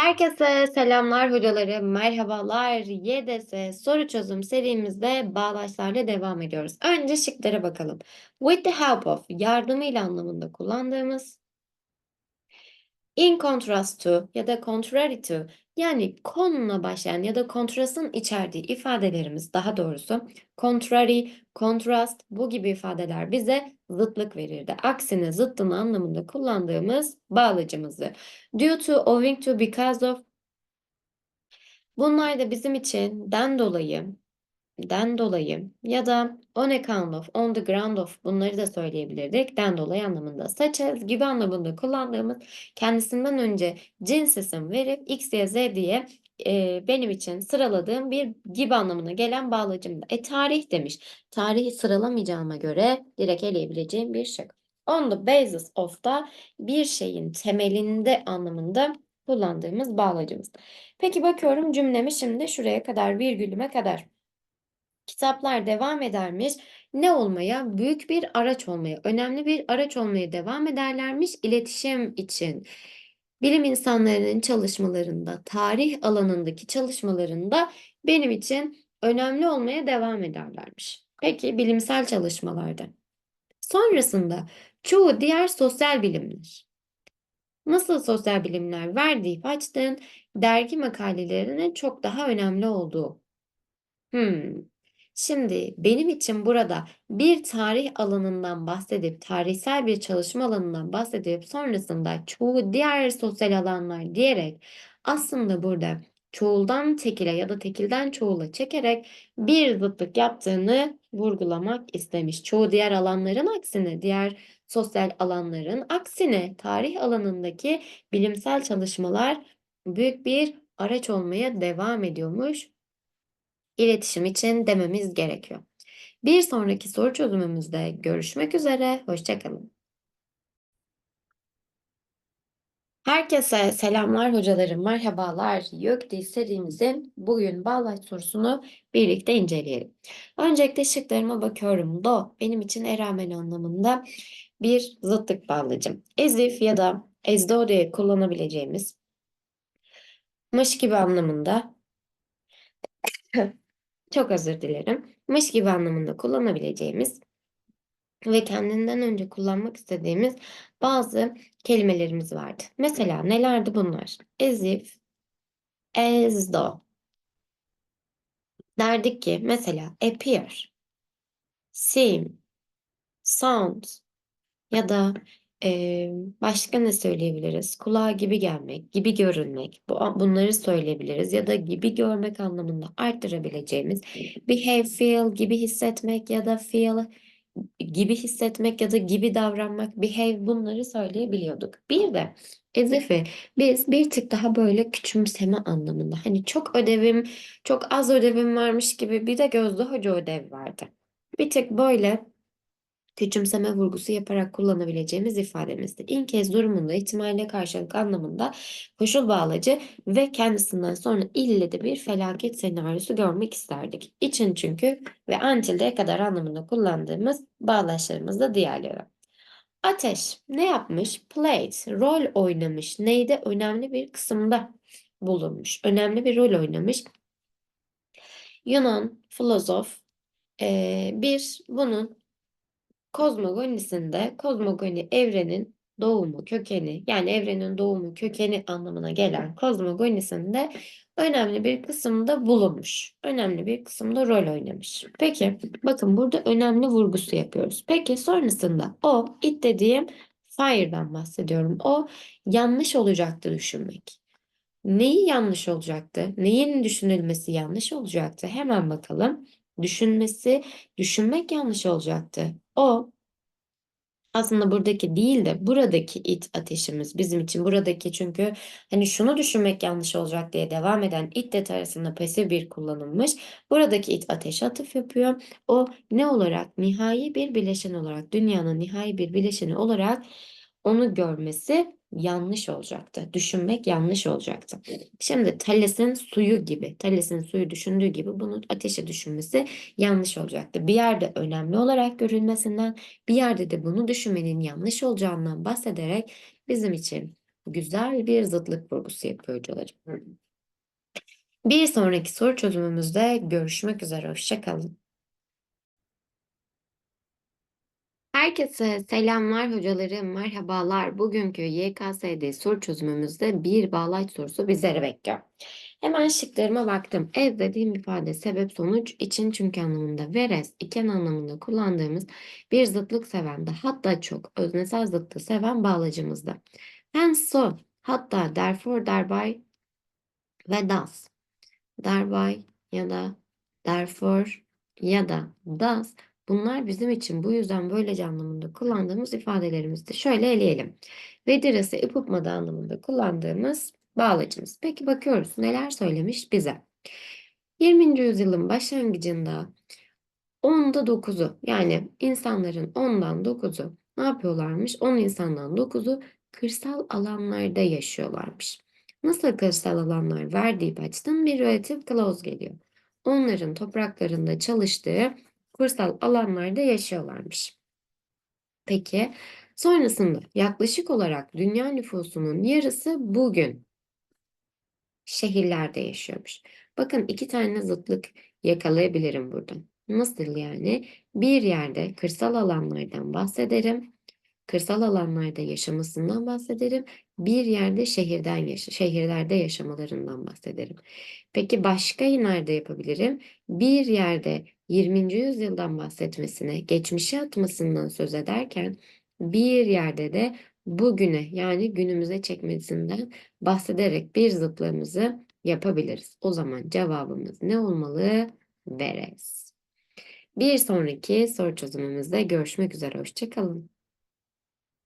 Herkese selamlar hocaları, merhabalar. YDS soru çözüm serimizde bağlaçlarla devam ediyoruz. Önce şıklara bakalım. With the help of yardımıyla anlamında kullandığımız in contrast to ya da contrary to yani konuna başlayan ya da kontrastın içerdiği ifadelerimiz daha doğrusu contrary, contrast bu gibi ifadeler bize zıtlık verirdi. Aksine zıttın anlamında kullandığımız bağlacımızı. Due to, owing to, because of bunlar da bizim için den dolayı, den dolayı ya da on account of, on the ground of bunları da söyleyebilirdik. Den dolayı anlamında. Such as gibi anlamında kullandığımız kendisinden önce cins isim verip x, y, z diye e, benim için sıraladığım bir gibi anlamına gelen bağlacımda. E tarih demiş. Tarihi sıralamayacağıma göre direkt eleyebileceğim bir şık. On the basis of da bir şeyin temelinde anlamında kullandığımız bağlacımız. Peki bakıyorum cümlemi şimdi şuraya kadar virgülüme kadar. Kitaplar devam edermiş. Ne olmaya? Büyük bir araç olmaya, önemli bir araç olmaya devam ederlermiş iletişim için. Bilim insanlarının çalışmalarında, tarih alanındaki çalışmalarında benim için önemli olmaya devam ederlermiş. Peki bilimsel çalışmalarda. Sonrasında çoğu diğer sosyal bilimler. Nasıl sosyal bilimler verdiği açtığın dergi makalelerinin çok daha önemli olduğu. Hmm. Şimdi benim için burada bir tarih alanından bahsedip, tarihsel bir çalışma alanından bahsedip sonrasında çoğu diğer sosyal alanlar diyerek aslında burada çoğuldan tekile ya da tekilden çoğula çekerek bir zıtlık yaptığını vurgulamak istemiş. Çoğu diğer alanların aksine, diğer sosyal alanların aksine tarih alanındaki bilimsel çalışmalar büyük bir araç olmaya devam ediyormuş iletişim için dememiz gerekiyor. Bir sonraki soru çözümümüzde görüşmek üzere. Hoşçakalın. Herkese selamlar hocalarım, merhabalar. YÖKDİL serimizin bugün bağlaç sorusunu birlikte inceleyelim. Öncelikle şıklarıma bakıyorum. Do benim için eramen anlamında bir zıtlık bağlacım. Ezif ya da ezdo diye kullanabileceğimiz mış gibi anlamında çok özür dilerim. Mış gibi anlamında kullanabileceğimiz ve kendinden önce kullanmak istediğimiz bazı kelimelerimiz vardı. Mesela nelerdi bunlar? As if, as though. Derdik ki mesela appear, seem, sound ya da e, başka ne söyleyebiliriz? Kulağa gibi gelmek, gibi görünmek. Bu, bunları söyleyebiliriz. Ya da gibi görmek anlamında arttırabileceğimiz behave, feel gibi hissetmek ya da feel gibi hissetmek ya da gibi davranmak, behave bunları söyleyebiliyorduk. Bir de as if'i biz bir tık daha böyle küçümseme anlamında. Hani çok ödevim, çok az ödevim varmış gibi bir de Gözde Hoca ödev vardı. Bir tık böyle küçümseme vurgusu yaparak kullanabileceğimiz ifademizdir. İlk kez durumunda ihtimalle karşılık anlamında koşul bağlacı ve kendisinden sonra ille de bir felaket senaryosu görmek isterdik. İçin çünkü ve until'de kadar anlamında kullandığımız bağlaçlarımız da diğerleri. Ateş ne yapmış? Played, rol oynamış. Neyde? Önemli bir kısımda bulunmuş. Önemli bir rol oynamış. Yunan filozof bir bunun kozmogonisinde kozmogoni evrenin doğumu, kökeni yani evrenin doğumu, kökeni anlamına gelen kozmogonisinde önemli bir kısımda bulunmuş. Önemli bir kısımda rol oynamış. Peki bakın burada önemli vurgusu yapıyoruz. Peki sonrasında o it dediğim fire'dan bahsediyorum. O yanlış olacaktı düşünmek. Neyi yanlış olacaktı? Neyin düşünülmesi yanlış olacaktı? Hemen bakalım. Düşünmesi, düşünmek yanlış olacaktı. O aslında buradaki değil de buradaki it ateşimiz bizim için buradaki çünkü hani şunu düşünmek yanlış olacak diye devam eden it detayında pasif bir kullanılmış. Buradaki it ateş atıf yapıyor. O ne olarak nihai bir bileşen olarak dünyanın nihai bir bileşeni olarak onu görmesi yanlış olacaktı. Düşünmek yanlış olacaktı. Şimdi Thales'in suyu gibi, Thales'in suyu düşündüğü gibi bunu ateşe düşünmesi yanlış olacaktı. Bir yerde önemli olarak görülmesinden, bir yerde de bunu düşünmenin yanlış olacağından bahsederek bizim için güzel bir zıtlık vurgusu yapıyor hocalarım. Bir sonraki soru çözümümüzde görüşmek üzere. Hoşça Herkese selamlar hocalarım, merhabalar. Bugünkü YKS'de soru çözümümüzde bir bağlaç sorusu bizleri bekliyor. Hemen şıklarıma baktım. Ez dediğim ifade sebep sonuç için çünkü anlamında whereas iken anlamında kullandığımız bir zıtlık sevende hatta çok öznesel zıttı seven bağlacımızda. Hence so hatta therefore thereby ve thus. Thereby ya da therefore ya da thus bunlar bizim için bu yüzden böylece anlamında kullandığımız ifadelerimizdir. Şöyle eleyelim. Vedirası ipupmada anlamında kullandığımız bağlacımız. Peki bakıyoruz neler söylemiş bize. 20. yüzyılın başlangıcında 10'da 9'u yani insanların 10'dan 9'u ne yapıyorlarmış? 10 insandan 9'u kırsal alanlarda yaşıyorlarmış. Nasıl kırsal alanlar verdiği açtın bir relative clause geliyor. Onların topraklarında çalıştığı kırsal alanlarda yaşıyorlarmış. Peki sonrasında yaklaşık olarak dünya nüfusunun yarısı bugün şehirlerde yaşıyormuş. Bakın iki tane zıtlık yakalayabilirim buradan. Nasıl yani? Bir yerde kırsal alanlardan bahsederim. Kırsal alanlarda yaşamasından bahsederim. Bir yerde şehirden yaşa şehirlerde yaşamalarından bahsederim. Peki başka nerede yapabilirim? Bir yerde 20. yüzyıldan bahsetmesine, geçmişe atmasından söz ederken bir yerde de bugüne yani günümüze çekmesinden bahsederek bir zıtlığımızı yapabiliriz. O zaman cevabımız ne olmalı? Veres. Bir sonraki soru çözümümüzde görüşmek üzere. Hoşçakalın.